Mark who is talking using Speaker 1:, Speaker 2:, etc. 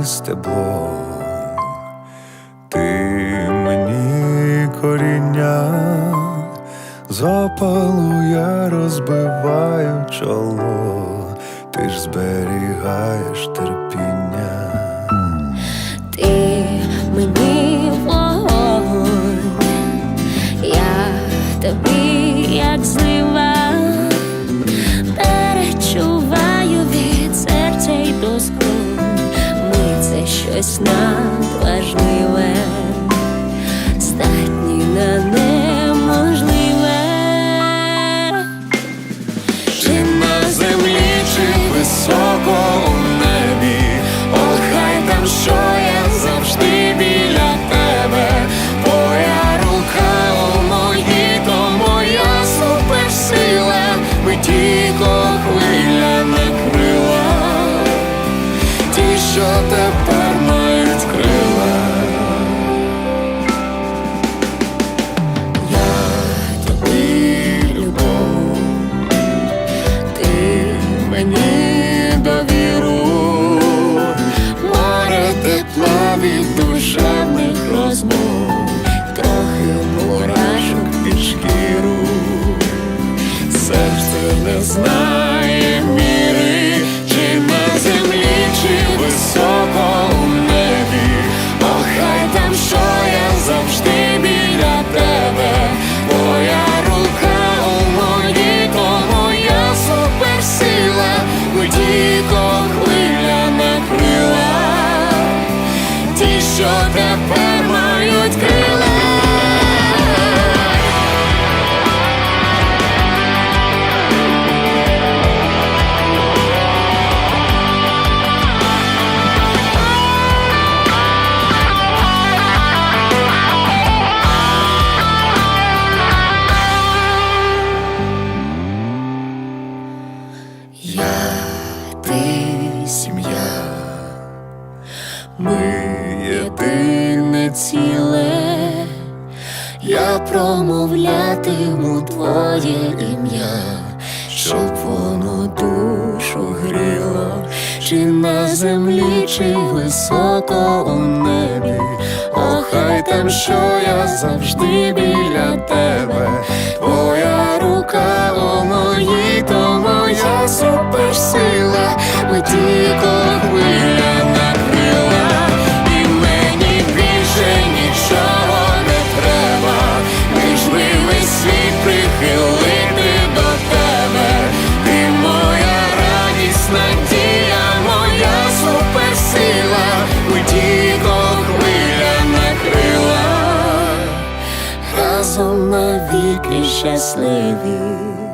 Speaker 1: Я тобі стебло, ти мені коріння, з опалу я розбиваю чоло, ти ж зберігаєш терпіння.
Speaker 2: Ти мені вогонь, я тобі як злива,
Speaker 1: що тепер мають крила. Я тобі любов. Ти мені довіру, море тепла від душевних розмов, трохи мурашок під шкіру, не знає тепер мають крила. Я, ти, сім'я, ми єдине ціле, я промовлятиму твоє ім'я, щоб воно душу гріло, чи на землі, чи високо у небі. О, хай там що я завжди біля тебе, твоя рука у моїй, то моя суперсила, ми тільки разом навіки щасливі.